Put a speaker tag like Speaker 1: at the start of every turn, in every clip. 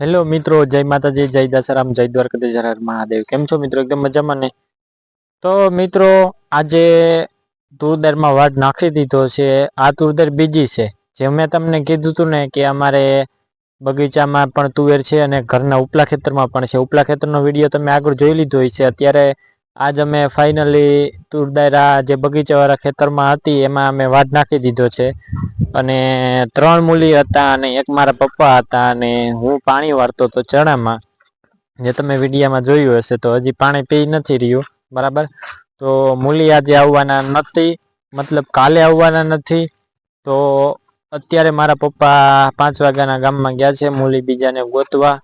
Speaker 1: Hello મિત્રો, જય માતાજી, જય દાસારામ જય દ્વારકાધીશ હર મહાદેવ. કેમ છો મિત્રો? એકદમ મજામાં ને? તો મિત્રો, આજે તુરદારમાં વાડ નાખી દીધો છે, આ તુરદાર બીજી છે. જે મેં તમને કીધું હતું ને કે અમારે બગીચામાં પણ તુવેર છે અને ઘરના ઉપલા ખેતરમાં પણ છે. ઉપલા ખેતરનો વીડિયો તમે આગળ જોઈ લીધો હોય છે અત્યારે આજ અમે ફાઇનલી તુરદાયરા જે બગીચાવાળા ખેતરમાં હતી, એમાં અમે વાઢ નાખી દીધો છે. અને ત્રણ મૂલી હતા અને એક મારા પપ્પા હતા અને હું પાણી વાળતો હતો ચણામાં. જે તમે વિડીયામાં જોયું હશે તો હજી પાણી પી નથી રહ્યું, બરાબર? તો મૂલી આજે આવવાના નથી, મતલબ કાલે આવવાના નથી. તો અત્યારે મારા પપ્પા પાંચ વાગ્યાના ગામમાં ગયા છે, મૂલી બીજાને ગોતવા.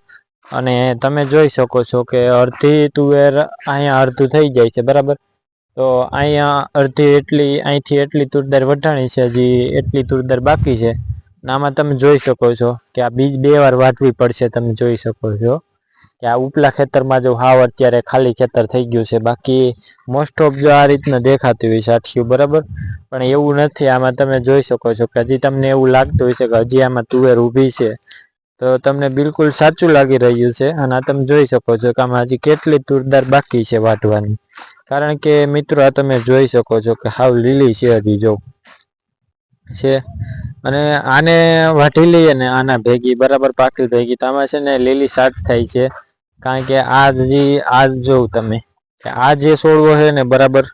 Speaker 1: અને તમે જોઈ શકો છો કે અડધી તુવેર અહીંયા અડધું થઈ જાય છે, બરાબર? તો અહીંયા અડધી એટલી, અહીંથી એટલી તુરદાર વટાણી છે, હજી એટલી તુરદાર બાકી છે. આમાં તમે જોઈ શકો છો કે આ બીજ બે વાર વાટવી પડશે, તમે જોઈ શકો છો. કે આ ઉપલા ખેતરમાં જો હાવ અત્યારે ખાલી ખેતર થઈ ગયું છે, બાકી મોસ્ટ ઓફ જો આ રીતના દેખાતી હોય સાઠિયું બરાબર? પણ એવું નથી, આમાં તમે જોઈ શકો છો કે હજી તમને એવું લાગતું હોય છે કે હજી આમાં તુવેર ઊભી છે. તો તમને બિલકુલ સાચું લાગી રહ્યું છે અને આ તમે જોઈ શકો છો કે આમાં હજી કેટલી તુરદાર બાકી છે વાટવાની. કારણ કે મિત્રો, આ તમે જોઈ શકો છો કે હાવ લીલી છે હજી જો. છે. અને આને વાટી લઈએ ને આના ભેગી, બરાબર પાકી ભેગી, તો આમાં છે ને લીલી સાટ થાય છે. કારણ કે આ હજી આ જોઉં તમે, કે આ જે છોડવો છે ને બરાબર,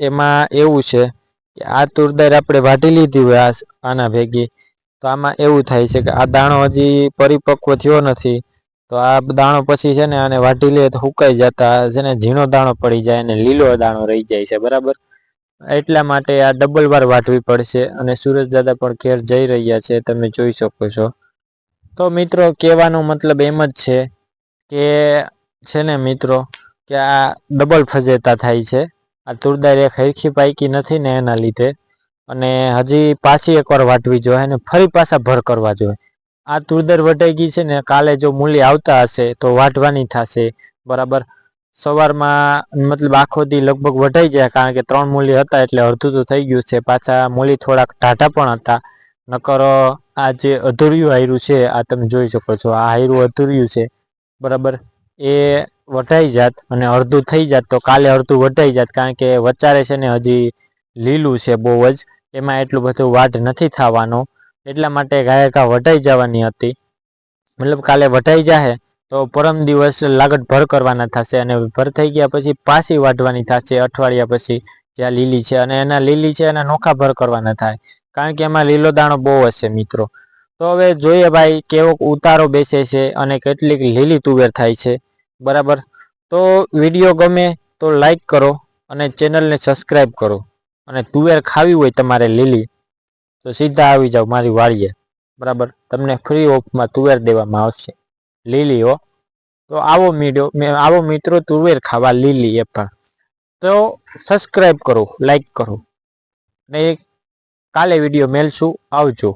Speaker 1: એમાં એવું છે કે આ તુરદાર આપણે વાટી લીધી હોય આના ભેગી. તો આમાં એવું થાય છે કે આ દાણો હજી પરિપક્વ થયો નથી. તો આ દાણો પછી છે ને આને વાટી લે તો હુકાઈ જતા છે ને ઝીણો દાણો પડી જાય અને લીલો દાણો રહી જાય છે, બરાબર? એટલા માટે આ ડબલ વાર વાટવી પડશે અને સુરજ દાદા પણ ઘેર જઈ રહ્યા છે, તમે જોઈ શકો છો. તો મિત્રો, કહેવાનો મતલબ એમ જ છે કે છે ને મિત્રો, કે આ ડબલ ફજેતા થાય છે. આ તુરદાર એક હરખી પાયકી નથી ને એના લીધે. અને હજી પાછી એકવાર વાટવી જોઈએ અને ફરી પાછા ભર કરવા જોઈએ. આ તુરદર વટાઈ ગઈ છે ને, કાલે જો મૂલી આવતા હશે તો વાટવાની થશે. બરાબર? સવારમાં મતલબ આખો દી લગભગ વટાઈ જાય કારણ કે ત્રણ મૂલી હતા એટલે અડધું તો થઈ ગયું છે. પાછા મૂલી થોડાક ટાટા પણ હતા. નકર આ જે અધૂર્યું હાયરું છે, આ તમે જોઈ શકો છો. આ હાયરું અધૂર્યું છે. બરાબર? એ વટાઈ જાત અને અડધું થઈ જાત તો કાલે અડધું વટાઈ જાત કારણ કે વચારે છે ને હજી લીલું છે બહુ જ. એમાં એટલું બધું વાઢ નથી થવાનું, એટલા માટે ગાયકા વટાઈ જવાની હતી. મતલબ કાલે વટાઈ જાહે તો પરમ દિવસ લાગટ ભર કરવાના થશે અને ભર થઈ ગયા પછી પાછી વાઢવાની થશે અઠવાડિયા પછી, જ્યાં લીલી છે અને એના લીલી છે એના નોખા ભર કરવાના થાય. કારણ કે એમાં લીલો દાણો બહુ હશે મિત્રો. તો હવે જોઈએ ભાઈ કેવો ઉતારો બેસે છે અને કેટલીક લીલી તુવેર થાય છે. બરાબર? તો વીડિયો ગમે તો લાઈક કરો અને ચેનલને સબસ્ક્રાઈબ કરો. અને તુવેર ખાવી હોય તમારે લીલી, તો સીધા આવી જાઓ મારી વાડીએ. બરાબર? તમને ફ્રી ઓફમાં તુવેર દેવામાં આવશે. લીલી હો. તો આવો મીડિયો આવો મિત્રો તુવેર ખાવા લીલી એ પણ. તો સબસ્ક્રાઈબ કરો લાઈક કરો. ને કાલે વીડિયો મેલશું. આવજો.